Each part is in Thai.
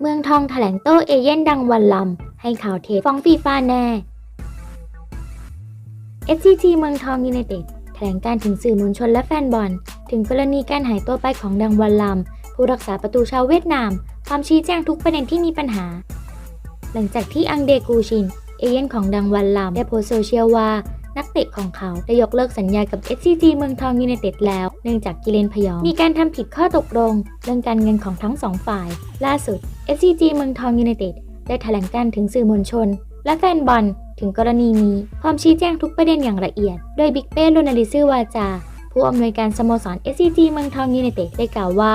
เมืองทองแถลงโต้เอเย่นดังวันลำ ให้ข่าวเท็จฟ้องฟีฟ่าแน่ SCG เมืองทองยูไนเต็ดแถลงการถึงสื่อมวลชนและแฟนบอล ถึงกรณีการหายตัวไปของดังวันลำ ผู้รักษาประตูชาวเวียดนามพร้อมชี้แจงทุกประเด็นที่มีปัญหา หลังจากที่อังเดกูชิน เอเย่นของดังวันลำได้โพสต์โซเชียลว่า นักเตะของเขาได้ยกเลิกสัญญากับ SCG เมืองทองยูไนเต็ดแล้ว เนื่องจากกิเลนพยอง มีการทำผิดข้อตกลง เรื่องการเงินของทั้งสองฝ่าย ล่าสุด SCG เมืองทองยูไนเต็ดได้แถลงการถึงสื่อมวลชน และแฟนบอลถึงกรณีนี้พร้อมชี้แจงทุกประเด็นอย่างละเอียด โดยบิ๊กเป้โรนาลิซือวาจา ผู้อำนวยการสโมสร SCG เมืองทองยูไนเต็ดได้กล่าวว่า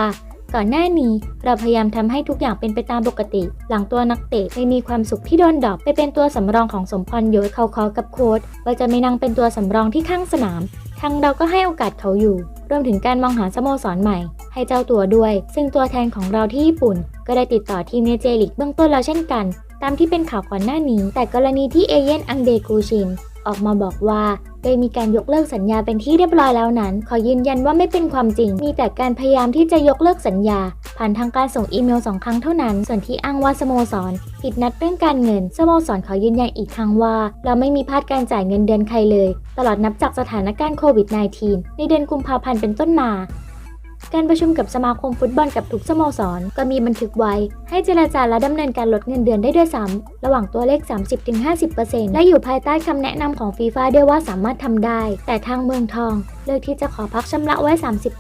ก่อนหน้านี้เราพยายามทำให้ทุกอย่างเป็นไปตามปกติ หลังตัวนักเตะไม่มีความสุขที่โดนดรอปไปเป็นตัวสำรองของสมพรยศเขาขอกับโค้ชว่าจะไม่นั่งเป็นตัวสำรองที่ข้างสนาม ทางเราก็ให้โอกาสเขาอยู่ รวมถึงการมองหาสโมสรใหม่ ให้เจ้าตัวด้วย ซึ่งตัวแทนของเราที่ญี่ปุ่น ก็ได้ติดต่อทีมในเจลิกเบื้องต้นแล้วเช่นกัน ตามที่เป็นข่าวก่อนหน้านี้ แต่กรณีที่เอเย่นอังเดกูชิน ออกมาบอกว่าได้มีการยกเลิกสัญญาเป็นที่เรียบร้อยแล้วนั้น ขอยืนยันว่าไม่เป็นความจริง มีแต่การพยายามที่จะยกเลิกสัญญา ผ่านทางการส่งอีเมลสองครั้งเท่านั้น ส่วนที่อ้างว่าสโมสร ผิดนัดเรื่องการเงิน สโมสรขอยืนยันอีกครั้งว่า เราไม่มีพลาดการจ่ายเงินเดือนใครเลย ตลอดนับจากสถานการณ์โควิด -19 ในเดือนกุมภาพันธ์เป็นต้นมา การประชุมกับสมาคมฟุตบอลกับทุกสโมสร ก็มีบันทึกไว้ ให้เจรจาและดำเนินการลดเงินเดือนได้ด้วยซ้ำระหว่างตัวเลข 30-50%และอยู่ภายใต้คำแนะนำของฟีฟ่าด้วยว่าสามารถทำได้ แต่ทางเมืองทองเลือกที่จะขอพักชำระไว้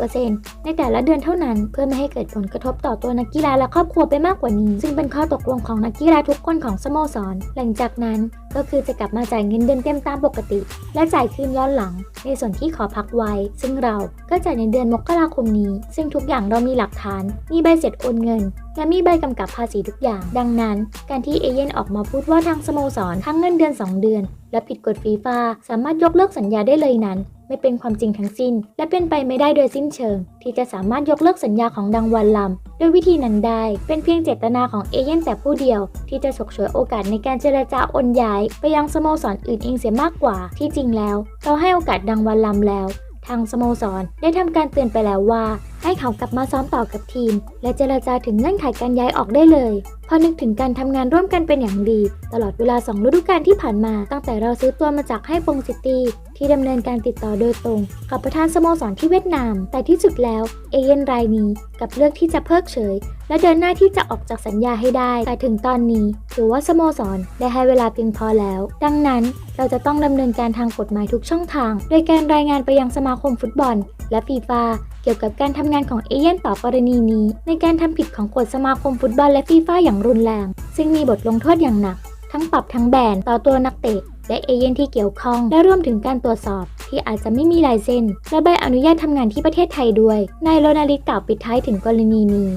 30%ในแต่ละเดือนเท่านั้น เพื่อไม่ให้เกิดผลกระทบต่อตัวนักกีฬาและครอบครัวไปมากกว่านี้ ซึ่งเป็นข้อตกลงของนักกีฬาทุกคนของสโมสร หลังจากนั้นก็คือจะกลับมาจ่ายเงินเดือนเต็มตามปกติ และจ่ายคืนย้อนหลัง ในส่วนที่ขอพักไว้ ซึ่งเราก็จ่ายในเดือนมกราคมนี้ ซึ่งทุกอย่างเรามีหลักฐาน มีใบเสร็จโอนเงิน และมีใบกำกับภาษีทุกอย่าง ดังนั้น การที่เอเย่นออกมาพูดว่าทางสโมสรทั้งเงินเดือน 2 เดือน และผิดกฎฟีฟ่าสามารถยกเลิกสัญญาได้เลยนั้น ไม่เป็นความจริงทั้งสิ้น และเป็นไปไม่ได้โดยสิ้นเชิง ที่จะสามารถยกเลิกสัญญาของดังวันลำด้วยวิธีนั้นได้ เป็นเพียงเจตนาของเอเย่นแต่ผู้เดียว ที่จะฉกฉวยโอกาสในการเจรจาโอนย้าย ไปยังสโมสรอื่นเองเสียมากกว่าที่จริงแล้ว เราให้โอกาสดังวันลำแล้ว ทางสโมสรได้ทำการเตือนไปแล้วว่า ให้เขากลับมาซ้อมต่อกับทีม และเจรจาถึงเงื่อนไขการย้ายออกได้เลยพอนึกถึงการทำงานร่วมกันเป็นอย่างดี ตลอดเวลา 2 ฤดูกาลที่ผ่านมา ตั้งแต่เราซื้อตัวมาจากให้ปงซิตี้ที่ดำเนินการติดต่อโดยตรง กับประธานสโมสรที่เวียดนาม แต่ที่สุดแล้วเอเย่นรายนี้กับเลือกที่จะเพิกเฉย และเดินหน้าที่จะออกจากสัญญาให้ได้ แต่ถึงตอนนี้ถือว่าสโมสรได้ให้เวลาเพียงพอแล้ว ดังนั้นเราจะต้องดำเนินการทางกฎหมายทุกช่องทาง โดยการรายงานไปยังสมาคมฟุตบอล และฟีฟ่าเกี่ยวกับการทำงานของเอเย่นต่อกรณีนี้ ในการทำผิดของกฎสมาคมฟุตบอลและฟีฟ่าอย่างรุนแรง ซึ่งมีบทลงโทษอย่างหนัก ทั้งปรับทั้งแบนต่อตัวนักเตะ และเอเย่นที่เกี่ยวข้อง และรวมถึงการตรวจสอบ ที่อาจจะไม่มีลายเซ็นและใบอนุญาตทำงานที่ประเทศไทยด้วยนายโรนาลิกกล่าวปิดท้ายถึงกรณีนี้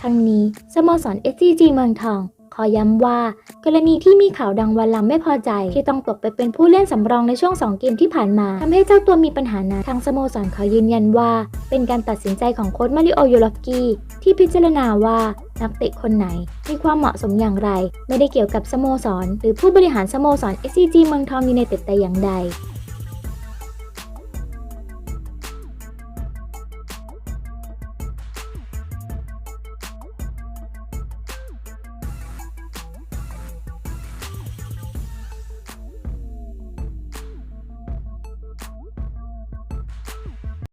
ทั้งนี้สโมสร SCG เมืองทอง ขอย้ำว่า กรณีที่มีข่าวดังวันลำไม่พอใจ ที่ต้องตกไปเป็นผู้เล่นสำรองในช่วง 2 เกมที่ผ่านมาทำให้เจ้าตัวมีปัญหานั้นทางสโมสรเขอยืนยันว่า เป็นการตัดสินใจของโค้ชมาริโอโยลอกกี้ที่พิจารณาว่านักเตะคนไหน มีความเหมาะสมอย่างไร ไม่ได้เกี่ยวกับสโมสร หรือผู้บริหารสโมสร SCG เมืองทองยูไนเต็ดแต่อย่างใด